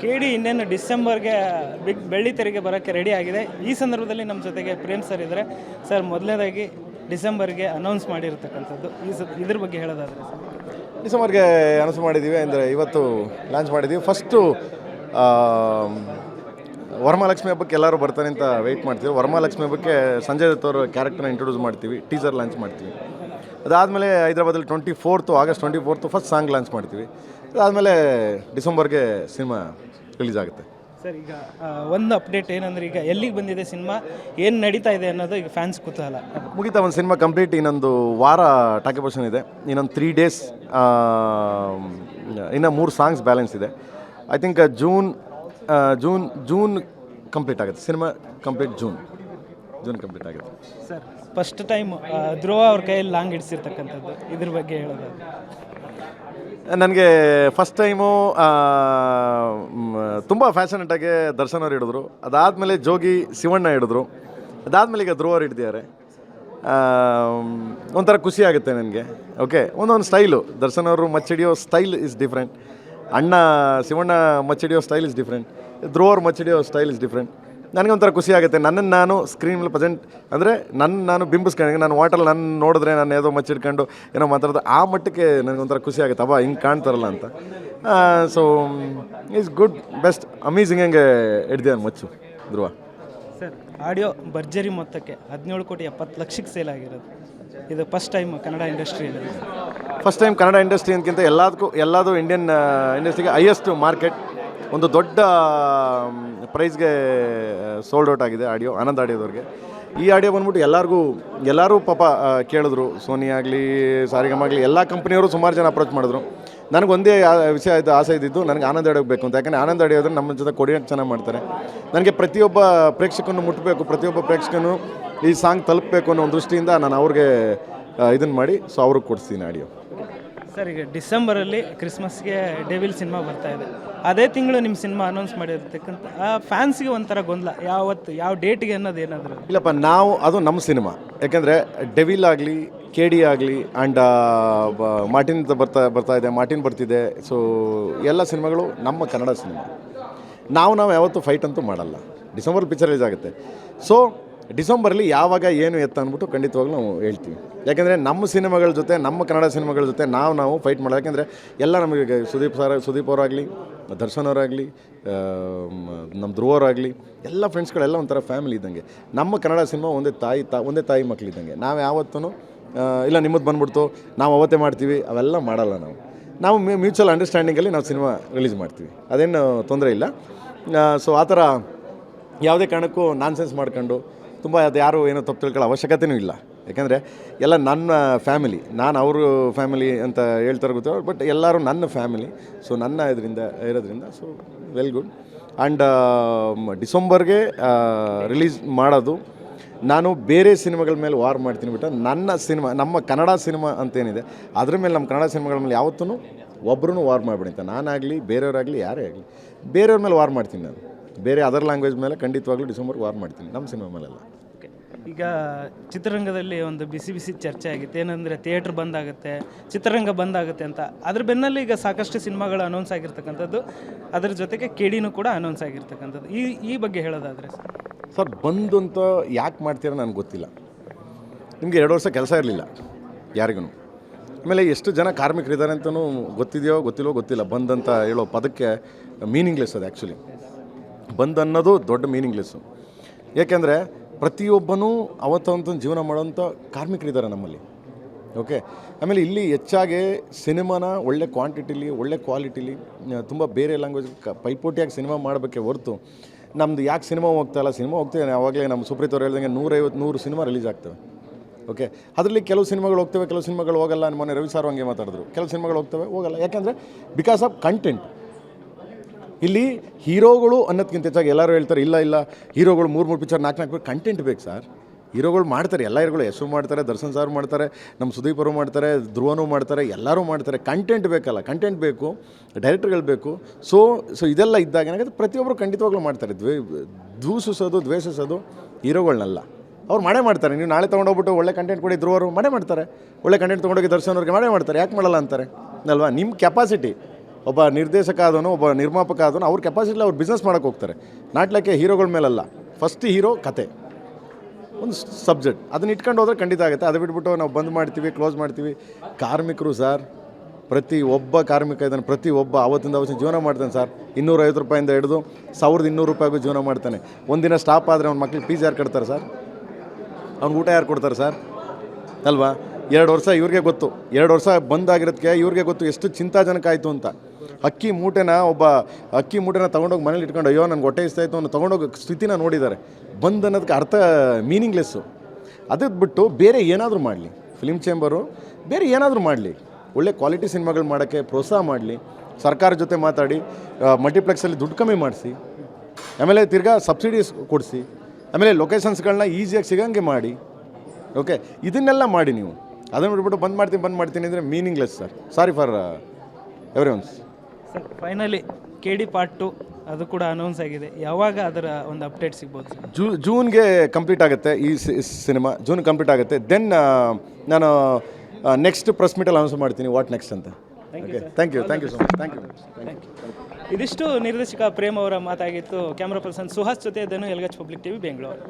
K D ಇನ್ನೇನು ಡಿಸೆಂಬರ್ಗೆ big ಬೆಳ್ಳಿ ತೆರಿಗೆ ಬರೋಕ್ಕೆ ರೆಡಿ ಆಗಿದೆ. ಈ ಸಂದರ್ಭದಲ್ಲಿ ನಮ್ಮ ಜೊತೆಗೆ ಪ್ರೇಮ್ ಸರ್ ಇದ್ದಾರೆ. ಸರ್, ಮೊದಲನೇದಾಗಿ ಡಿಸೆಂಬರ್ಗೆ ಅನೌನ್ಸ್ ಮಾಡಿರ್ತಕ್ಕಂಥದ್ದು. ಈ ಸ, ಇದ್ರ ಬಗ್ಗೆ ಹೇಳೋದಾದ್ರೆ ಡಿಸೆಂಬರ್ಗೆ ಅನೌನ್ಸ್ ಮಾಡಿದ್ದೀವಿ. ಅಂದರೆ ಇವತ್ತು ಲಾಂಚ್ ಮಾಡಿದ್ದೀವಿ. ಫಸ್ಟು ವರಮಹಾಲಕ್ಷ್ಮಿ ಹಬ್ಬಕ್ಕೆ ಎಲ್ಲರೂ ಬರ್ತಾರೆ ಅಂತ ವೆಯ್ಟ್ ಮಾಡ್ತೀವಿ ವರಮಹಾಲಕ್ಷ್ಮಿ ಹಬ್ಬಕ್ಕೆ ಸಂಜಯ್ ದತ್ ಅವ್ರ ಕ್ಯಾರೆಕ್ಟರ್ನ ಇಂಟ್ರೊಡ್ಯೂಸ್ ಮಾಡ್ತೀವಿ. ಟೀಸರ್ ಲಾಂಚ್ ಮಾಡ್ತೀವಿ. ಅದಾದಮೇಲೆ ಹೈದ್ರಾಬಾದಲ್ಲಿ twenty fourth August twenty fourth first song launch ಮಾಡ್ತೀವಿ. ಅದಾದಮೇಲೆ ಡಿಸೆಂಬರ್ಗೆ ಸಿನಿಮಾ ರಿಲೀಸ್ ಆಗುತ್ತೆ. ಸರ್ ಈಗ ಒಂದು ಅಪ್ಡೇಟ್ ಏನಂದ್ರೆ ಈಗ ಎಲ್ಲಿಗೆ ಬಂದಿದೆ ಸಿನಿಮಾ? ಏನು ನಡೀತಾ ಇದೆ ಅನ್ನೋದು ಈಗ ಫ್ಯಾನ್ಸ್ ಕುತೂಹಲ. ಮುಗಿತಾ ಒಂದು ಸಿನಿಮಾ ಕಂಪ್ಲೀಟ್ ಇನ್ನೊಂದು ವಾರ ಟಾಕಿ ಪೋಷನ್ ಇದೆ. ಇನ್ನೊಂದು ತ್ರೀ ಡೇಸ್ ಇನ್ನು ಮೂರು ಸಾಂಗ್ಸ್ ಬ್ಯಾಲೆನ್ಸ್ ಇದೆ. I think June June June complete ಆಗುತ್ತೆ. Cinema complete June June complete ಆಗಿದೆ. ಸರ್ ಫಸ್ಟ್ ಟೈಮ್ ಧ್ರುವ ಅವ್ರ ಕೈಯಲ್ಲಿ ಲಾಂಗ್ ಹಿಡಿಸಿರ್ತಕ್ಕಂಥದ್ದು ಇದ್ರ ಬಗ್ಗೆ ಹೇಳೋದು ನನಗೆ ಫಸ್ಟ್ ಟೈಮು ತುಂಬ ಫ್ಯಾಷನೇಟಾಗಿ ದರ್ಶನ್ ಅವ್ರು ಹಿಡಿದ್ರು. ಅದಾದಮೇಲೆ ಜೋಗಿ ಶಿವಣ್ಣ ಹಿಡಿದ್ರು. ಅದಾದಮೇಲೆ ಈಗ ಧ್ರುವ ಅವ್ರು ಹಿಡಿದಿದ್ದಾರೆ. ಒಂಥರ ಖುಷಿ ಆಗುತ್ತೆ ನನಗೆ. ಓಕೆ ಒಂದೊಂದು ಸ್ಟೈಲು ದರ್ಶನ್ ಅವರು ಮಚ್ಚಿಡಿಯೋ ಸ್ಟೈಲ್ ಇಸ್ ಡಿಫ್ರೆಂಟ್ ಅಣ್ಣ ಶಿವಣ್ಣ ಮಚ್ಚಿಡಿಯೋ ಸ್ಟೈಲ್ ಇಸ್ ಡಿಫ್ರೆಂಟ್ ಧ್ರುವವ್ರು ಮಚ್ಚಿಡಿಯೋ ಸ್ಟೈಲ್ ಇಸ್ ಡಿಫ್ರೆಂಟ್ ನನಗೊಂಥರ ಖುಷಿ ಆಗುತ್ತೆ. ನನ್ನನ್ನು ನಾನು ಸ್ಕ್ರೀನ್ ಮೇಲೆ ಪ್ರೆಸೆಂಟ್ ಅಂದರೆ ನನ್ನ ನಾನು ಬಿಂಬಿಸ್ಕೊಂಡು ನಾನು ವಾಟಲ್ಲಿ ನನ್ನ ನೋಡಿದ್ರೆ ನಾನು ಯಾವುದೋ ಮಚ್ಚಿಟ್ಕೊಂಡು ಏನೋ ಮಾತಾಡೋದು ಆ ಮಟ್ಟಕ್ಕೆ ನನಗೊಂಥರ ಖುಷಿ ಆಗುತ್ತೆ. ಅಬ್ಬಾ ಹಿಂಗೆ ಕಾಣ್ತಾರಲ್ಲ ಅಂತ. So is good best amazing ಹಂಗೆ ನಾನು ಮಚ್ಚು ಧ್ರುವ. ಸರ್ ಆಡಿಯೋ ಭರ್ಜರಿ ಮೊತ್ತಕ್ಕೆ ಹದಿನೇಳು ಕೋಟಿ ಎಪ್ಪತ್ತು ಲಕ್ಷಕ್ಕೆ ಸೇಲ್ ಆಗಿರೋದು. ಇದು ಫಸ್ಟ್ ಟೈಮ್ ಕನ್ನಡ ಇಂಡಸ್ಟ್ರಿಯಲ್ಲಿ ಫಸ್ಟ್ ಟೈಮ್ ಕನ್ನಡ ಇಂಡಸ್ಟ್ರಿ ಅಂತಕ್ಕಿಂತ ಎಲ್ಲದಕ್ಕೂ ಎಲ್ಲದೂ ಇಂಡಿಯನ್ ಇಂಡಸ್ಟ್ರಿಗೆ ಹೈಯೆಸ್ಟ್ ಮಾರ್ಕೆಟ್ ಒಂದು ದೊಡ್ಡ ಪ್ರೈಸ್ಗೆ ಸೋಲ್ಡ್ ಔಟ್ ಆಗಿದೆ ಆಡಿಯೋ, ಆನಂದ್ ಆಡಿಯೋದವ್ರಿಗೆ. ಈ ಆಡಿಯೋ ಬಂದ್ಬಿಟ್ಟು ಎಲ್ಲರಿಗೂ, ಎಲ್ಲರೂ ಪಾಪ ಕೇಳಿದ್ರು. ಸೋನಿ ಆಗಲಿ, ಸಾರಿಗಮ್ ಆಗಲಿ, ಎಲ್ಲ ಕಂಪ್ನಿಯವರು ಸುಮಾರು ಜನ ಅಪ್ರೋಚ್ ಮಾಡಿದ್ರು. ನನಗೆ ಒಂದೇ, ಆ- ವಿಷಯ ಆಯ್ತು ಆಸೆ ಇದ್ದಿದ್ದು ನನಗೆ ಆನಂದ ಆಡಿಯೋ ಬೇಕು ಅಂತ. ಯಾಕಂದರೆ ಆನಂದ ಆಡಿಯೋದ್ರೆ ನಮ್ಮ ಜೊತೆ ಕೊಡಿಯೇಟ್ ಚೆನ್ನಾಗಿ ಮಾಡ್ತಾರೆ. ನನಗೆ ಪ್ರತಿಯೊಬ್ಬ ಪ್ರೇಕ್ಷಕನು ಮುಟ್ಟಬೇಕು ಪ್ರತಿಯೊಬ್ಬ ಪ್ರೇಕ್ಷಕನು ಈ ಸಾಂಗ್ ತಲುಪಬೇಕು ಅನ್ನೋ ಒಂದು ದೃಷ್ಟಿಯಿಂದ ನಾನು ಅವ್ರಿಗೆ ಇದನ್ನು ಮಾಡಿ ಸೊ ಅವ್ರಿಗೆ ಕೊಡಿಸ್ತೀನಿ ಆಡಿಯೋ. ಸರ್, ಈಗ ಡಿಸೆಂಬರಲ್ಲಿ ಕ್ರಿಸ್ಮಸ್ಗೆ ಡೆವಿಲ್ ಸಿನಿಮಾ ಬರ್ತಾ ಇದೆ. ಅದೇ ತಿಂಗಳು ನಿಮ್ಮ ಸಿನಿಮಾ ಅನೌನ್ಸ್ ಮಾಡಿರ್ತಕ್ಕಂಥ, ಆ ಫ್ಯಾನ್ಸ್ಗೆ ಒಂಥರ ಗೊಂದಲ. ಯಾವತ್ತು, ಯಾವ ಡೇಟ್ಗೆ ಅನ್ನೋದು ಏನಾದರೂ ಇಲ್ಲಪ್ಪ, ನಾವು, ಅದು ನಮ್ಮ ಸಿನಿಮಾ. ಯಾಕೆಂದರೆ ಡೆವಿಲ್ ಆಗಲಿ, ಕೆ ಡಿ ಆಗಲಿ ಆ್ಯಂಡ್ ಮಾರ್ಟಿನ್ ಬರ್ತಾ ಬರ್ತಾ ಇದೆ, ಮಾರ್ಟಿನ್ ಬರ್ತಿದೆ. ಸೊ ಎಲ್ಲ ಸಿನಿಮಾಗಳು ನಮ್ಮ ಕನ್ನಡ ಸಿನಿಮಾ. ನಾವು ನಾವು ಯಾವತ್ತೂ ಫೈಟ್ ಅಂತೂ ಮಾಡಲ್ಲ. ಡಿಸೆಂಬರ್ ರಿಲೀಸ್ ಆಗುತ್ತೆ. ಸೊ ಡಿಸೆಂಬರಲ್ಲಿ ಯಾವಾಗ ಏನು ಎತ್ತ ಅಂದ್ಬಿಟ್ಟು ಖಂಡಿತವಾಗ್ಲೂ ನಾವು ಹೇಳ್ತೀವಿ. ಯಾಕೆಂದರೆ ನಮ್ಮ ಸಿನಿಮಾಗಳ ಜೊತೆ, ನಮ್ಮ ಕನ್ನಡ ಸಿನಿಮಾಗಳ ಜೊತೆ ನಾವು ನಾವು ಫೈಟ್ ಮಾಡೋದು. ಯಾಕೆಂದರೆ ಎಲ್ಲ ನಮಗೆ ಸುದೀಪ್ ಸರ್, ಸುದೀಪ್ ಅವರಾಗಲಿ, ದರ್ಶನ್ ಅವರಾಗಲಿ ನಮ್ಮ ಧ್ರುವರಾಗಲಿ ಎಲ್ಲ ಫ್ರೆಂಡ್ಸ್ಗಳೆಲ್ಲ ಒಂಥರ ಫ್ಯಾಮಿಲಿ ಇದ್ದಂಗೆ. ನಮ್ಮ ಕನ್ನಡ ಸಿನಿಮಾ ಒಂದೇ ತಾಯಿ, ತಾ, ಒಂದೇ ತಾಯಿ ಮಕ್ಕಳಿದ್ದಂಗೆ ನಾವು ಯಾವತ್ತೂ ಇಲ್ಲ ನಿಮ್ಮದು ಬಂದ್ಬಿಡ್ತು, ನಾವು ಅವತ್ತೇ ಮಾಡ್ತೀವಿ, ಅವೆಲ್ಲ ಮಾಡಲ್ಲ ನಾವು. ನಾವು ಮ್ಯೂಚುವಲ್ ಅಂಡರ್ಸ್ಟ್ಯಾಂಡಿಂಗಲ್ಲಿ ನಾವು ಸಿನಿಮಾ ರಿಲೀಸ್ ಮಾಡ್ತೀವಿ. ಅದೇನು ತೊಂದರೆ ಇಲ್ಲ. ಸೊ ಆ ಥರ ಯಾವುದೇ ಕಾರಣಕ್ಕೂ ನಾನ್ಸೆನ್ಸ್ ಮಾಡ್ಕೊಂಡು ತುಂಬ ಅದು ಯಾರು ಏನೋ ತಪ್ಪು ತಿಳ್ಕೊಳ್ಳೋ ಅವಶ್ಯಕತೆಯೂ ಇಲ್ಲ. ಯಾಕೆಂದರೆ ಎಲ್ಲ ನನ್ನ ಫ್ಯಾಮಿಲಿ, ನಾನು ಅವರು ಫ್ಯಾಮಿಲಿ ಅಂತ ಹೇಳ್ತಾರೆ ಗೊತ್ತು, ಬಟ್ ಎಲ್ಲರೂ ನನ್ನ ಫ್ಯಾಮಿಲಿ. ಸೊ ನನ್ನ ಇದರಿಂದ, ಇರೋದ್ರಿಂದ ಸೊ ವೆಲ್ ಗುಡ್ ಆ್ಯಂಡ್ ಡಿಸೆಂಬರ್ಗೆ ರಿಲೀಸ್ ಮಾಡೋದು. ನಾನು ಬೇರೆ ಸಿನಿಮಾಗಳ ಮೇಲೆ ವಾರ್ ಮಾಡ್ತೀನಿ ಬಿಟ್ಟು ನನ್ನ ಸಿನಿಮಾ, ನಮ್ಮ ಕನ್ನಡ ಸಿನಿಮಾ ಅಂತೇನಿದೆ, ಅದ್ರ ಮೇಲೆ ನಮ್ಮ ಕನ್ನಡ ಸಿನಿಮಾಗಳ ಮೇಲೆ ಯಾವತ್ತೂ ಒಬ್ಬರೂ ವಾರ್ ಮಾಡಿಬಿಡಿ ಅಂತ. ನಾನಾಗಲಿ, ಬೇರೆಯವರಾಗಲಿ, ಯಾರೇ ಆಗಲಿ, ಬೇರೆಯವ್ರ ಮೇಲೆ ವಾರ್ ಮಾಡ್ತೀನಿ ನಾನು. ಬೇರೆ ಅದರ್ ಲ್ಯಾಂಗ್ವೇಜ್ ಮೇಲೆ ಖಂಡಿತವಾಗ್ಲೂ ಡಿಸೆಂಬರ್ ವಾರ್ ಮಾಡ್ತೀನಿ ನಮ್ಮ ಸಿನಿಮಾ ಮೇಲೆಲ್ಲ. ಓಕೆ ಈಗ ಚಿತ್ರರಂಗದಲ್ಲಿ ಒಂದು ಬಿಸಿ ಬಿಸಿ ಚರ್ಚೆ ಆಗಿತ್ತು. ಏನಂದರೆ ಥಿಯೇಟ್ರ್ ಬಂದಾಗುತ್ತೆ ಚಿತ್ರರಂಗ ಬಂದಾಗುತ್ತೆ ಅಂತ. ಅದ್ರ ಬೆನ್ನಲ್ಲಿ ಈಗ ಸಾಕಷ್ಟು ಸಿನಿಮಾಗಳು ಅನೌನ್ಸ್ ಆಗಿರ್ತಕ್ಕಂಥದ್ದು. ಅದ್ರ ಜೊತೆಗೆ ಕೇಡಿನೂ ಕೂಡ ಅನೌನ್ಸ್ ಆಗಿರ್ತಕ್ಕಂಥದ್ದು. ಈ ಈ ಬಗ್ಗೆ ಹೇಳೋದಾದರೆ ಸರ್. ಸರ್ ಬಂದು ಅಂತ ಯಾಕೆ ಮಾಡ್ತೀರ ನನಗೆ ಗೊತ್ತಿಲ್ಲ. ನಿಮಗೆ ಎರಡು ವರ್ಷ ಕೆಲಸ ಇರಲಿಲ್ಲ ಯಾರಿಗೂ ಆಮೇಲೆ ಎಷ್ಟು ಜನ ಕಾರ್ಮಿಕರಿದ್ದಾರೆ ಅಂತಲೂ ಗೊತ್ತಿದೆಯೋ ಗೊತ್ತಿಲ್ಲೋ ಗೊತ್ತಿಲ್ಲ. ಬಂದಂತ ಹೇಳೋ ಪದಕ್ಕೆ ಮೀನಿಂಗ್ಲೆಸ್ ಅದು ಆ್ಯಕ್ಚುಲಿ ಬಂದ್ ಅನ್ನೋದು ದೊಡ್ಡ ಮೀನಿಂಗ್ಲೆಸ್ಸು ಏಕೆಂದರೆ ಪ್ರತಿಯೊಬ್ಬನೂ ಅವತ್ತಂತ ಜೀವನ ಮಾಡೋಂಥ ಕಾರ್ಮಿಕರಿದ್ದಾರೆ ನಮ್ಮಲ್ಲಿ. ಓಕೆ ಆಮೇಲೆ ಇಲ್ಲಿ ಹೆಚ್ಚಾಗಿ ಸಿನಿಮಾನ ಒಳ್ಳೆ ಕ್ವಾಂಟಿಟಿಲಿ ಒಳ್ಳೆ ಕ್ವಾಲಿಟಿಲಿ ತುಂಬ ಬೇರೆ ಲ್ಯಾಂಗ್ವೇಜ್ ಪೈಪೋಟಿಯಾಗಿ ಸಿನಿಮಾ ಮಾಡಬೇಕೆ ಹೊರತು ನಮ್ಮದು ಯಾಕೆ ಸಿನಿಮಾ ಹೋಗ್ತಾ ಇಲ್ಲ? ಸಿನಿಮಾ ಹೋಗ್ತೇವೆ ಆವಾಗಲೇ ನಮ್ಮ ಸುಪ್ರೀತ್ ಅವ್ರು ಹೇಳ್ದಂಗೆ ನೂರೈವತ್ತು ನೂರು ಸಿನಿಮಾ ರಿಲೀಸ್ ಆಗ್ತವೆ. ಓಕೆ ಅದರಲ್ಲಿ ಕೆಲವು ಸಿನಿಮಾಗಳು ಹೋಗ್ತವೆ, ಕೆಲವು ಸಿನಿಮಾಗಳು ಹೋಗಲ್ಲ ಮೊನ್ನೆ ರವಿ ಸಾರ್ ಹಂಗೆ ಮಾತಾಡಿದ್ರು. ಕೆಲವು ಸಿನಿಮಾಗಳು ಹೋಗ್ತವೆ, ಹೋಗಲ್ಲ. ಯಾಕೆಂದರೆ ಬಿಕಾಸ್ ಆಫ್ ಕಂಟೆಂಟ್ ಇಲ್ಲಿ ಹೀರೋಗಳು ಅನ್ನೋದಕ್ಕಿಂತ ಹೆಚ್ಚಾಗಿ ಎಲ್ಲರೂ ಹೇಳ್ತಾರೆ, ಇಲ್ಲ ಇಲ್ಲ, ಹೀರೋಗಳು ಮೂರು ಮೂರು ಪಿಕ್ಚರ್ ನಾಲ್ಕು ನಾಲ್ಕು ಕಂಟೆಂಟ್ ಬೇಕು ಸರ್ ಹೀರೋಗಳು ಮಾಡ್ತಾರೆ, ಎಲ್ಲ ಹೀರೋಗಳು, ಯಶು ಮಾಡ್ತಾರೆ, ದರ್ಶನ್ ಸಾರು ಮಾಡ್ತಾರೆ, ನಮ್ಮ ಸುದೀಪ್ ಅವರು ಮಾಡ್ತಾರೆ, ಧ್ರುವನು ಮಾಡ್ತಾರೆ, ಎಲ್ಲರೂ ಮಾಡ್ತಾರೆ. ಕಂಟೆಂಟ್ ಬೇಕಲ್ಲ ಕಂಟೆಂಟ್ ಬೇಕು ಡೈರೆಕ್ಟರ್ಗಳು ಬೇಕು. ಸೊ ಸೊ ಇದೆಲ್ಲ ಇದ್ದಾಗ ಏನಾಗುತ್ತೆ ಪ್ರತಿಯೊಬ್ಬರು ಖಂಡಿತವಾಗ್ಲೂ ಮಾಡ್ತಾರೆ. ದ್ವೇ ದೂಷಿಸೋದು ದ್ವೇಷಿಸೋದು ಹೀರೋಗಳನ್ನಲ್ಲ ಅವ್ರು ಮಾಡೇ ಮಾಡ್ತಾರೆ. ನೀವು ನಾಳೆ ತೊಗೊಂಡೋಗ್ಬಿಟ್ಟು ಒಳ್ಳೆ ಕಂಟೆಂಟ್ ಕೊಡಿ, ಧ್ರುವರು, ಮಾಡೇ ಮಾಡ್ತಾರೆ. ಒಳ್ಳೆ ಕಂಟೆಂಟ್ ತೊಗೊಂಡೋಗಿ ದರ್ಶನ್ ಅವ್ರಿಗೆ ಮಾಡೇ ಮಾಡ್ತಾರೆ. ಯಾಕೆ ಮಾಡಲ್ಲ ಅಂತಾರೆ? ಅಲ್ವಾ? ನಿಮ್ಮ ಕೆಪಾಸಿಟಿ ಒಬ್ಬ ನಿರ್ದೇಶಕ ಆದವನು, ಒಬ್ಬ ನಿರ್ಮಾಪಕ ಆದನು ಅವ್ರ ಕೆಪಾಸಿಟಿಲಿ ಅವ್ರು ಬಿಸ್ನೆಸ್ ಮಾಡೋಕೆ ಹೋಗ್ತಾರೆ. ನಾಟ್ಲಕ್ಕೆ ಹೀರೋಗಳ ಮೇಲಲ್ಲ. ಫಸ್ಟ್ ಹೀರೋ ಕತೆ. ಒಂದು ಸಬ್ಜೆಕ್ಟ್ ಅದನ್ನ ಇಟ್ಕೊಂಡು ಹೋದ್ರೆ ಖಂಡಿತ ಆಗುತ್ತೆ. ಅದು ಬಿಟ್ಬಿಟ್ಟು ನಾವು ಬಂದ್ ಮಾಡ್ತೀವಿ ಕ್ಲೋಸ್ ಮಾಡ್ತೀವಿ. ಕಾರ್ಮಿಕರು ಸರ್, ಪ್ರತಿ ಒಬ್ಬ ಕಾರ್ಮಿಕ ಇದ್ದಾನೆ, ಪ್ರತಿ ಒಬ್ಬ ಅವತ್ತಿಂದ ಅವತ್ತಿನ ಜೀವನ ಮಾಡ್ತಾನೆ ಸರ್. ಇನ್ನೂರೈವತ್ತು ರೂಪಾಯಿಂದ ಹಿಡಿದು ಸಾವಿರದ ಇನ್ನೂರು ರೂಪಾಯಿಗೂ ಜೀವನ ಮಾಡ್ತಾನೆ. ಒಂದಿನ ಸ್ಟಾಪ್ ಆದರೆ ಅವ್ನ ಮಕ್ಳಿಗೆ ಫೀಸ್ ಯಾರು ಕಟ್ತಾರೆ ಸರ್? ಅವ್ನಿಗೆ ಊಟ ಯಾರು ಕೊಡ್ತಾರೆ ಸರ್? ಅಲ್ವಾ? ಎರಡು ವರ್ಷ ಇವ್ರಿಗೆ ಗೊತ್ತು. ಎರಡು ವರ್ಷ ಬಂದಾಗಿರೋದಕ್ಕೆ ಇವ್ರಿಗೆ ಗೊತ್ತು ಎಷ್ಟು ಚಿಂತಾಜನಕ ಆಯಿತು ಅಂತ. ಅಕ್ಕಿ ಮೂಟೆನ ಒಬ್ಬ, ಅಕ್ಕಿ ಮೂಟೆನ ತೊಗೊಂಡೋಗಿ ಮನೇಲಿ ಇಟ್ಕೊಂಡು, ಅಯ್ಯೋ ನನಗೆ ಹೊಟ್ಟೆ ಇಷ್ಟ ಇತ್ತು ಅನ್ನೋ ತೊಗೊಂಡೋಗಿ ಸ್ಥಿತಿನ ನೋಡಿದ್ದಾರೆ. ಬಂದ್ ಅನ್ನೋದಕ್ಕೆ ಅರ್ಥ ಮೀನಿಂಗ್ಲೆಸ್ಸು ಅದಕ್ಕೆ ಬಿಟ್ಟು ಬೇರೆ ಏನಾದರೂ ಮಾಡಲಿ. ಫಿಲ್ಮ್ ಚೇಂಬರು ಬೇರೆ ಏನಾದರೂ ಮಾಡಲಿ. ಒಳ್ಳೆ ಕ್ವಾಲಿಟಿ ಸಿನಿಮಾಗಳು ಮಾಡೋಕ್ಕೆ ಪ್ರೋತ್ಸಾಹ ಮಾಡಲಿ. ಸರ್ಕಾರ ಜೊತೆ ಮಾತಾಡಿ ಮಲ್ಟಿಪ್ಲೆಕ್ಸಲ್ಲಿ ದುಡ್ಡು ಕಮ್ಮಿ ಮಾಡಿಸಿ. ಆಮೇಲೆ ತಿರ್ಗಾ ಸಬ್ಸಿಡೀಸ್ ಕೊಡಿಸಿ. ಆಮೇಲೆ ಲೊಕೇಶನ್ಸ್ಗಳನ್ನ ಈಸಿಯಾಗಿ ಸಿಗೋಂಗೆ ಮಾಡಿ. ಓಕೆ ಇದನ್ನೆಲ್ಲ ಮಾಡಿ ನೀವು. ಅದನ್ನು ಬಿಟ್ಬಿಟ್ಟು ಬಂದ್ ಮಾಡ್ತೀನಿ ಬಂದ್ ಮಾಡ್ತೀನಿ ಅಂದರೆ meaningless sir sorry for every ones sir finally K D part two ಅದು ಕೂಡ ಅನೌನ್ಸ್ ಆಗಿದೆ. ಯಾವಾಗ ಅದರ ಒಂದು ಅಪ್ಡೇಟ್ ಸಿಗ್ಬೋದು ಸರ್ ಜೂ ಜೂನ್ಗೆ ಕಂಪ್ಲೀಟ್ ಆಗುತ್ತೆ ಈ ಸಿನಿಮಾ ಜೂನ್ ಕಂಪ್ಲೀಟ್ ಆಗುತ್ತೆ. ದೆನ್ ನಾನು ನೆಕ್ಸ್ಟ್ ಪ್ರೆಸ್ ಮೀಟಲ್ಲಿ ಅನೌನ್ಸ್ ಮಾಡ್ತೀನಿ. ವಾಟ್ ನೆಕ್ಸ್ಟ್ ಅಂತ. Okay thank you thank you so much thank you thank you ಇದಿಷ್ಟು ನಿರ್ದೇಶಕ ಪ್ರೇಮ್ ಅವರ ಮಾತಾಗಿತ್ತು ಕ್ಯಾಮ್ರಾ ಪರ್ಸನ್ ಸುಹಾಸ್ ಜೊತೆ ಧನು ಎಲ್ಗಚ್ ಪಬ್ಲಿಕ್ ಟಿವಿ ಬೆಂಗಳೂರು